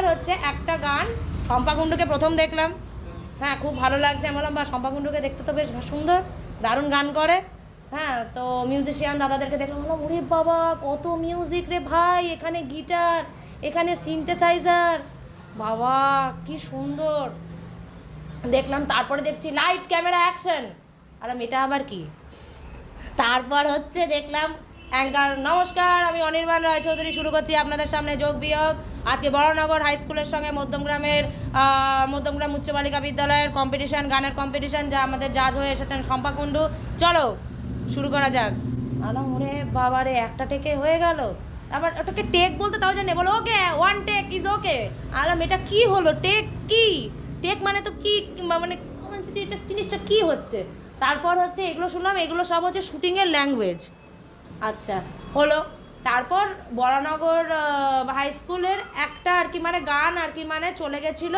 আর হচ্ছে একটা গান শম্পাকুণ্ডুকে প্রথম দেখলাম। হ্যাঁ খুব ভালো লাগছে। আমি বললাম বা শম্পাকুণ্ডুকে দেখতে তো বেশ সুন্দর, দারুণ গান করে। হ্যাঁ তো মিউজিশিয়ান দাদাদেরকে দেখলাম, বললাম, ওরে বাবা, কত মিউজিক রে ভাই, এখানে গিটার এখানে সিনথেসাইজার বাবা, কি সুন্দর। দেখলাম, তারপরে দেখছি লাইট ক্যামেরা অ্যাকশন আর এটা আবার কি? তারপর হচ্ছে দেখলাম অ্যাঙ্কার নমস্কার, আমি অনির্বাণ রায়চৌধুরী শুরু করছি আপনাদের সামনে যোগ বিয়োগ। আজকে বড়নগর হাই স্কুলের সঙ্গে মধ্যমগ্রামের মধ্যমগ্রাম উচ্চ বালিকা বিদ্যালয়ের কম্পিটিশান গানের কম্পিটিশান যা আমাদের জাজ হয়ে এসেছেন শম্পাকুণ্ডু চলো, শুরু করা যাক। আলাম ওরে বাবারে, একটা টেকে হয়ে গেল। আবার ওটাকে টেক বলতে তাও জানে, বলো, okay one take is okay আলাম এটা কি হলো? টেক কি? টেক মানে তো কি মানে এটা জিনিসটা কি হচ্ছে? তারপর হচ্ছে, এগুলো শুনলাম, এগুলো সব হচ্ছে শুটিংয়ের ল্যাঙ্গুয়েজ আচ্ছা হলো তারপর বরানগর হাই স্কুলের একটা আর কি মানে গান আর কি মানে চলে গেছিল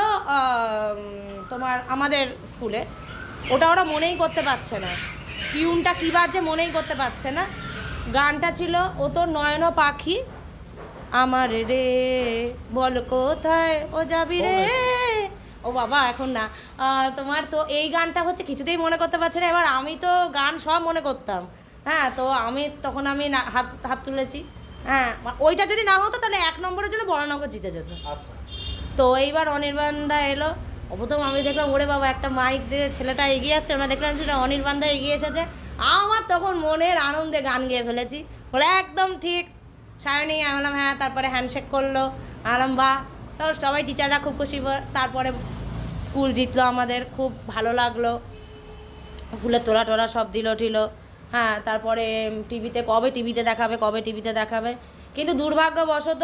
তোমার আমাদের স্কুলে ওটা ওরা মনেই করতে পারছে না। টিউনটা কী বাজছে মনেই করতে পারছে না। গানটা ছিল ও তো নয়ন পাখি আমার রে বল কোথায় ও যাবি রে? ও বাবা এখন না। তোমার তো এই গানটা হচ্ছে কিছুতেই মনে করতে পারছে না। এবার আমি তো গান সব মনে করতাম। হ্যাঁ তো আমি তখন আমি না- হাত হাত তুলেছি। হ্যাঁ ওইটা যদি না হতো তাহলে এক নম্বরের জন্য বড়নগর জিতে যেত। আচ্ছা। তো এইবার অনির্বাণদা এলো। প্রথম আমি দেখলাম ওরে বাবা একটা মাইক দিয়ে ছেলেটা এগিয়ে আসছে। ওনা দেখলাম সেটা অনির্বাণদা এগিয়ে এসেছে। আমার তখন মনের আনন্দে গান গেয়ে ফেলেছি। বলে একদম ঠিক। সায়নী আমি বললাম হ্যাঁ তারপরে হ্যান্ডশেক করল। আলাম বা তারপর সবাই টিচাররা খুব খুশি তারপরে স্কুল জিতলো আমাদের। খুব ভালো লাগল। ফুলের তোলা টোলা সব দিল টিল হ্যাঁ তারপরে টিভিতে কবে টিভিতে দেখাবে কবে টিভিতে দেখাবে। কিন্তু দুর্ভাগ্যবশত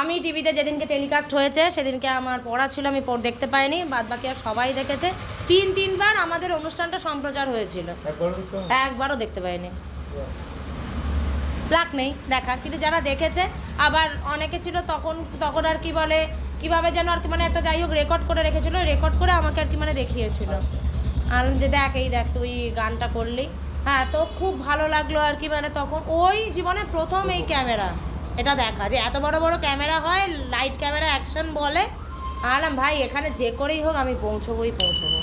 আমি টিভিতে যেদিনকে টেলিকাস্ট হয়েছে সেদিনকে আমার পড়া ছিল আমি দেখতে পাইনি বাদ বাকি আর সবাই দেখেছে। তিন তিনবার আমাদের অনুষ্ঠানটা সম্প্রচার হয়েছিল। একবারও দেখতে পাইনি। লাক নেই দেখার কিন্তু যারা দেখেছে আবার অনেকে ছিল তখন তখন আর কি বলে কীভাবে যেন আর কি মানে একটা যাই হোক রেকর্ড করে রেখেছিল রেকর্ড করে আমাকে আর কি মানে দেখিয়েছিল। আর যে দেখ এই দেখ তুই গানটা করলি। হ্যাঁ তো খুব ভালো লাগল আর কি মানে তখন ওই জীবনে প্রথম এই ক্যামেরা। এটা দেখা যে এত বড় বড় ক্যামেরা হয় লাইট ক্যামেরা অ্যাকশন বলে। আলাম ভাই, এখানে যে করেই হোক আমি পৌঁছবোই, পৌঁছবো।